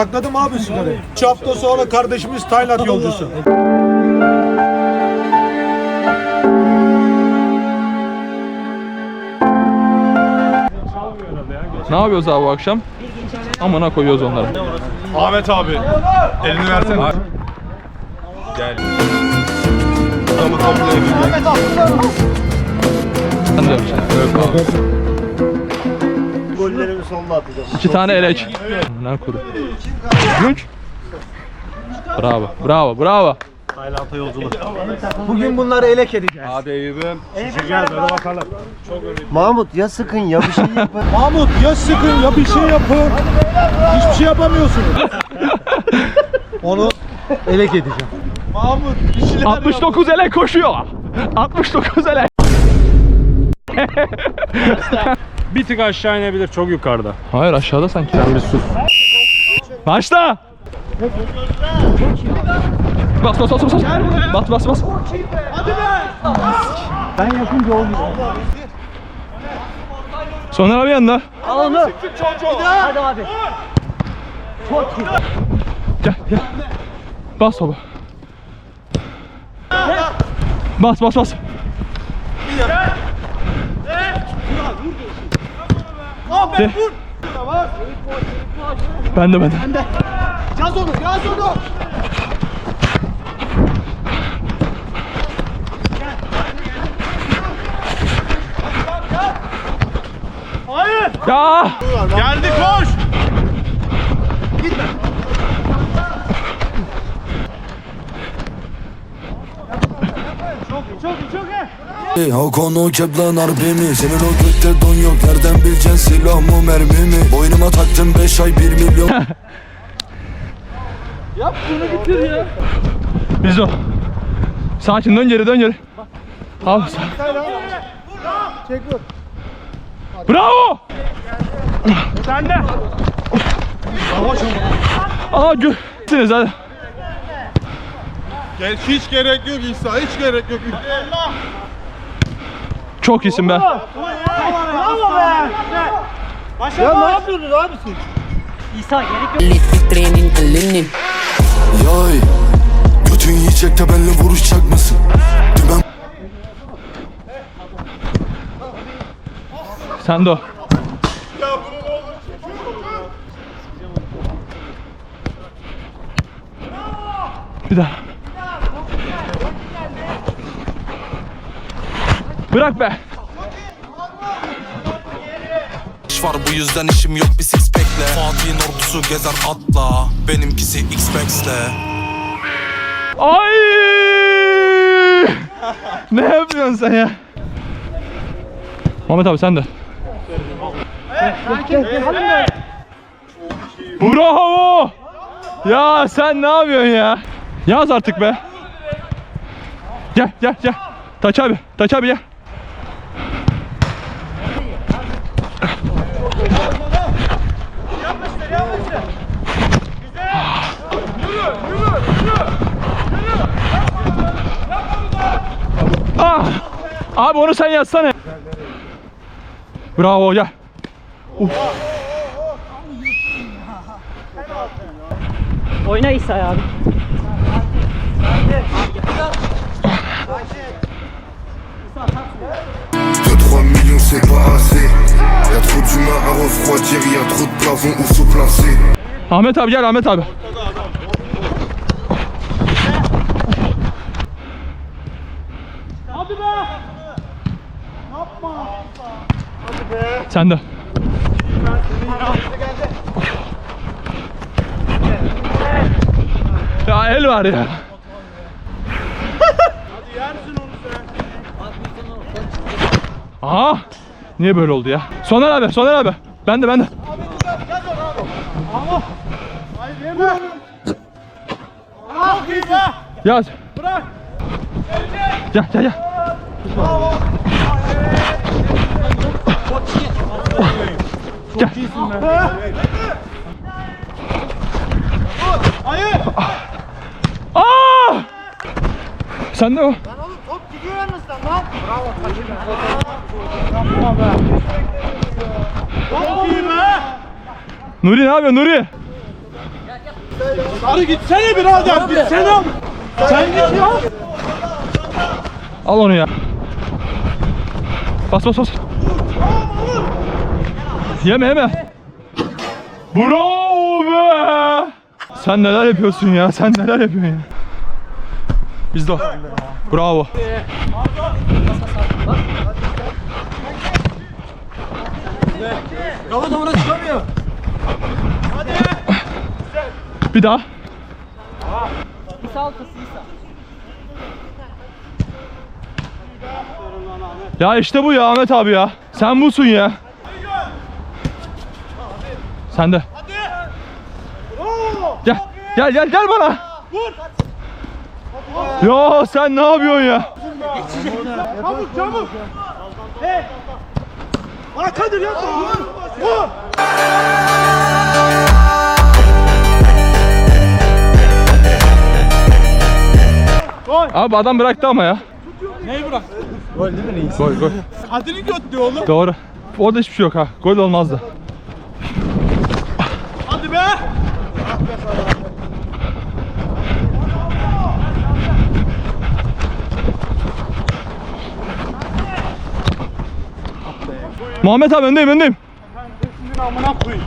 Yasakladım abi sigarayı. Üç hafta sonra kardeşimiz Tayland yolcusu. Ne yapıyoruz abi bu akşam? Amına koyuyoruz onları. Ahmet abi. Elini versene. Gel. Adamı toplayabilir. Sen de yapacaksın. Evet abi. Gollerimi sonuna atacağım. İki tane elek. Ne kuru. Gülünç. Bravo, bravo, bravo. Tayland'a yolculuk. Bugün bunları elek edeceğiz. Hadi Eyüp'üm. Şişeceğiz hadi bakalım. Mahmut ya sıkın ya bir şey yapın. Mahmut ya sıkın ya bir şey yapın. Hiçbir şey yapamıyorsunuz. Onu elek edeceğim. Mahmut bir şeyler 69 elek koşuyor. 69 elek. Bir tık aşağı inebilir çok yukarıda. Hayır aşağıda sanki. Sen bir sus. Başla. Bas bas bas bas. Bas bas bas. Ben yapınca olmuyor. Soner abi yanında. Hadi abi. Gel gel. Bas baba. Bas bas bas. De. Ben de ben de. Yaz onu yaz onu. Ya. Geldi koş. Hey, Hakan o keplan harbimi Senin o gökte don yok Nereden bileceksin silah mı mermi mi Boynuma taktım 5 ay 1 milyon Biz o. Sakin dön geri dön geri. Abi sağ. Çek vur. Bravo. Sen de. Aa görsünüz hadi. Gel, hiç gerek yok İsa. Hiç gerek yok. Çok iyisin be. Ya ne yapıyorsun abi siz? Litlik training elinin Yay Götün yiyecek de benimle vuruşacak mısın Dümen Sen de o. Bir daha. Bırak be. İş var bu yüzden işim yok bir six pack'le Fatih'in ordusu gezer atla Benimkisi X-Max'le Ay! ne yapıyorsun sen ya? Muhammed abi sen de. Bravo! Ya sen ne yapıyorsun ya? Yaz artık be. Gel gel gel. Taç abi, Taç abi gel. Ah! Abi onu sen yazsana. Bravo gel. Oyna İsa abi. De 3 millions c'est pas assez Y'a trop d'humains à refroidir Y'a trop de plafonds où se placer Ahmet abi gel Ahmet abi. Sen de. Ya el var ya. Aha! Niye böyle oldu ya? Soner abi, Soner abi. Ben de ben de. Yaz. Bırak. Gel gel gel. Gel. Aa! Sen de o. Top gidiyor yalnız lan lan. Bravo Çok iyi be. Nuri ne yapıyor Nuri? Sarı gitsene birader. Gitsene. Sen git ya. Al onu ya. Bas bas bas. Yeme yeme. Bravo be. Sen neler yapıyorsun ya? Sen neler yapıyorsun ya? Bizde. Bravo. Bir daha. İsa altası İsa. Ya işte bu ya Ahmet abi ya. Sen busun ya. Sen de. Gel. Gel gel gel bana. Ya sen ne yapıyorsun ya? Çabuk çabuk. Hey. Bana Kadir yapma. Vur. Vur. Abi adam bıraktı ama ya. Neyi bırak? Gol gol. Kadir'i götlü oğlum. Doğru. Orada hiçbir şey yok ha. Gol olmazdı. Hadi be. Muhammed abi öndeyim öndeyim. Amına koyayım.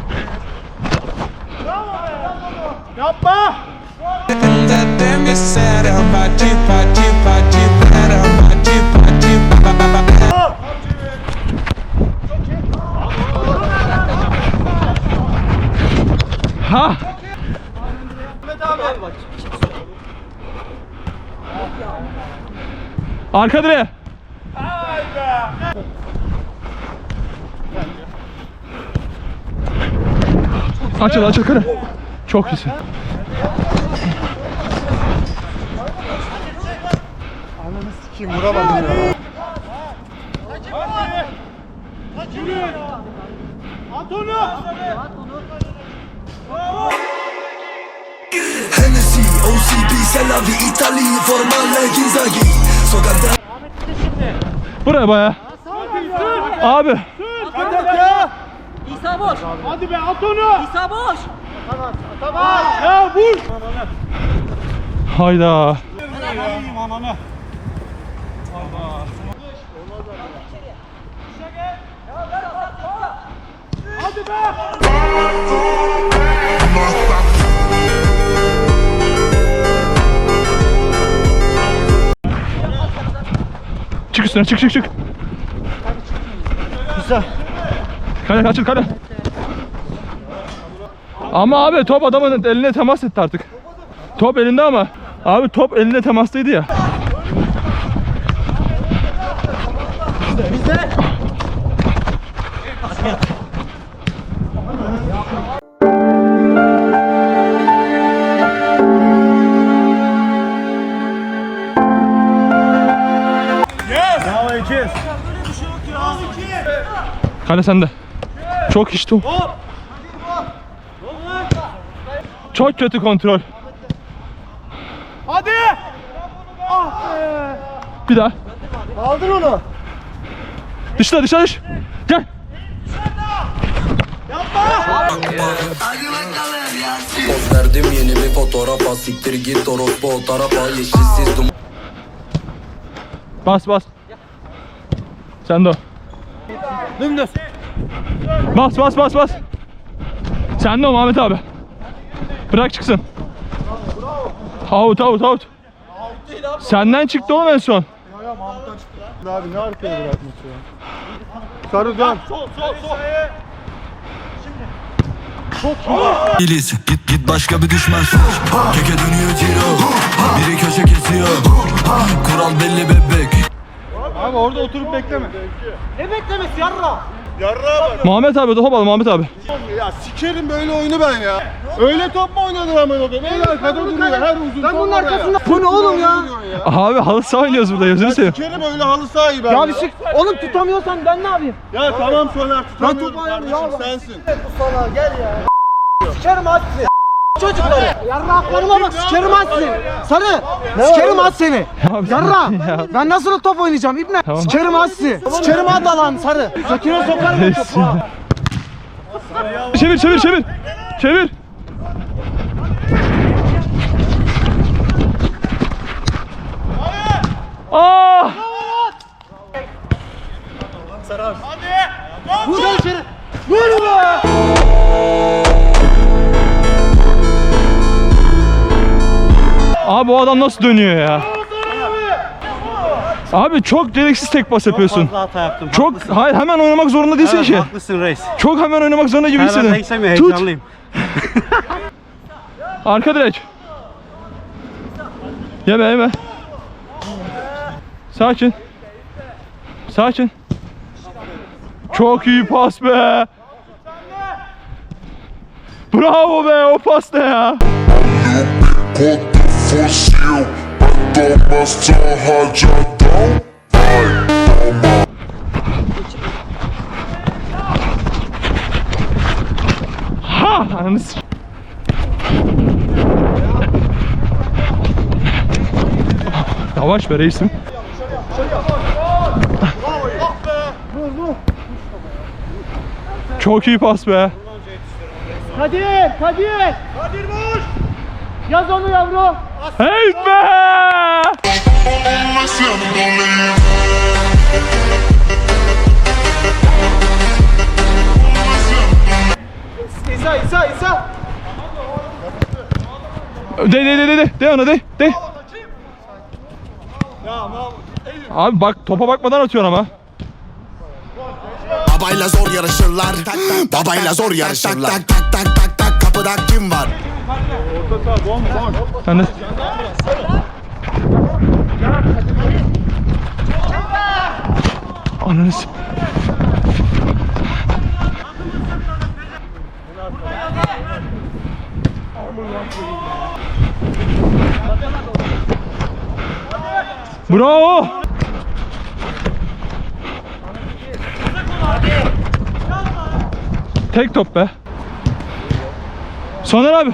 Yapma. Ha. Arka direğe. Açıl açıl kırı. Çok iyisin. Kim vuramadım ya. At onu. Hennessy, OCB, Selavi, İtali, Formale, Ginzagi Sokakta Buraya baya. Abi. İsa boş. Hadi be at onu. İsa boş. Ya vur. Hayda. Ananı. Hadi be. Çık üstüne çık çık çık. Güzel. Kale kaçır kale. Ama abi top adamın eline temas etti artık. Top elinde ama. Abi top elinde temastaydı ya. Ekiz. Kale sende. Çok işte o. Çok kötü kontrol. Hadi. Ah be. Bir daha. Aldın onu. Dışla dışla dış. Gel. Poz verdim yeni bir fotoğrafa Siktir git orospu o tarafa Yeşilsiz duman Bas bas. Sen de o. Dümdüz. Bas bas bas bas. Sen de o Muhammed abi. Bırak çıksın. Out out out. Senden çıktı oğlum en son. Abi ne arkaya bırakmış ya. Sarı dön. Sol sol sol. Değiliz Git git başka bir düşman Keke dönüyor ciro Biri köşe kesiyor Kural belli bebek Abi orada oturup bekleme. Ne beklemesi yarra? Yarrağa bak. Muhammed abi top al Muhammed abi. Ya sikerim böyle oyunu ben ya. Öyle top mu oynanır ama o En arkada duruyor. Her uzun Ben bunun arkasında. Bu ne oğlum ya? Abi halı saha oynuyoruz burada gözünü seveyim. Sikerim öyle halı sahayı ben Ya ya. bir şey oğlum tutamıyorsan ben ne yapayım? Ya tamam Soner tutamıyorum topu ayağımı kardeşim ya. sensin. Sikerim at seni çocukları. Yarraklarıma bak sikerim az seni. Sarı sikerim az seni. Yarra ben nasıl top oynayacağım İbne? Tamam. Sikerim az seni. Sikerim az lan sarı. Sakine sokarım bu topu ha. Çevir çevir çevir. Çevir. Aa! Sarı abi. Hadi. Vur içeri. Vur be. Abi bu adam nasıl dönüyor ya? Abi çok gereksiz tek pas yapıyorsun. Fazla hata yaptım. Çok hayır hemen oynamak zorunda değilsin Evet, ki. haklısın reis. Çok hemen oynamak zorunda gibi anda hissediyorum. istemiyor, Tut. heyecanlıyım. Arka direk. Yeme yeme. Sakin. Sakin. Çok iyi pas be. Bravo be o pas ne ya? Conta fuzil Toma rajadão Vai, Ha! Ananı Yavaş be reisim. Çok iyi pas be. Kadir, Kadir. Kadir boş. Yaz onu yavru. Hey be! İsa, İsa, İsa. De de de de de de ona de de. Abi bak topa bakmadan atıyorsun ama. Babayla zor yarışırlar Babayla zor yarışırlar Tak tak tak tak tak kapıda kim var? Sen de. Ananı s- Bravo. Tek top be. Soner abi.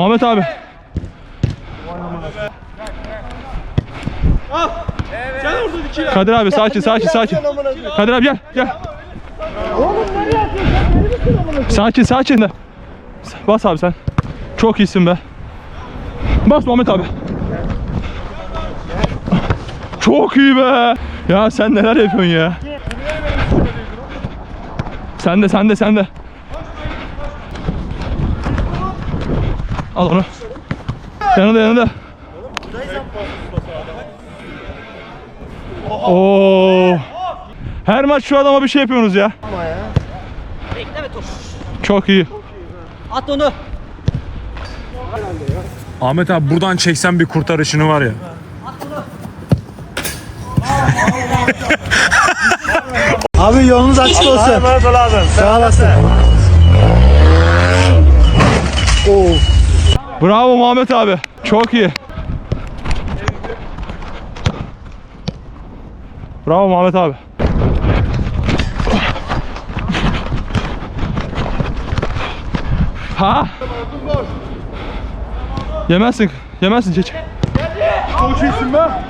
Muhammed abi. Kadir abi sakin sakin sakin. Kadir abi gel gel. Sakin sakin de. Bas abi sen. Çok iyisin be. Bas Muhammed abi. Çok iyi be. Ya sen neler yapıyorsun ya? Sen de sen de sen de. Al onu. Yanında yanında. Oo. Her maç şu adama bir şey yapıyorsunuz ya. Bekleme top. Çok iyi. At onu. Ahmet abi buradan çeksen bir kurtarışını var ya. Abi yolunuz açık olsun. Sağ olasın. Bravo Muhammed abi. Çok iyi. Bravo Muhammed abi. Ha? Yemezsin. Yemezsin çeç. Çok iyisin be.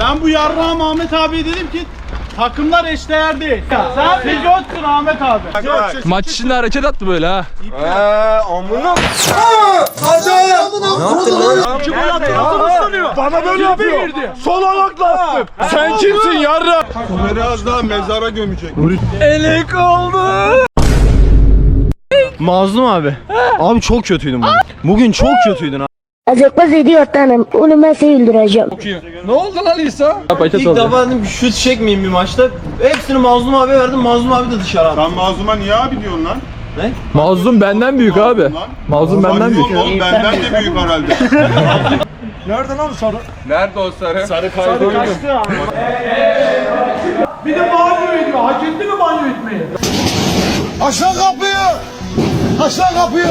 Ben bu yarrağı Ahmet abi dedim ki Takımlar eşdeğer değil. Sen pilotsun Ahmet abi. Maç içinde hareket attı böyle ha. Bana böyle yapıyor. Sol ayakla attım. Sen kimsin yarra? Biraz daha mezara gömecek. Mazlum abi. Abi çok kötüydün bugün. Bugün çok kötüydün abi. Acıkmaz idiotanım. Onu ben seni öldüreceğim. İlk defa dedim şut çekmeyeyim bir maçta. Hepsini Mazlum abi verdim. Mazlum abi de dışarı attı. Sen Mazlum'a niye abi diyorsun lan? Mazlum benden büyük abi. Lan. Mazlum benden Lan büyük. yok oğlum benden de büyük herhalde. Nerede lan sarı? Nerede o sarı? Sarı kaçtı abi. Bir de banyo ediyor. Hak etti mi banyo etmeyi? Aşağı kapıyı! Aşağı kapıyı!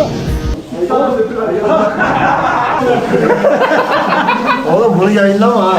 Oğlum bunu yayınlama ha.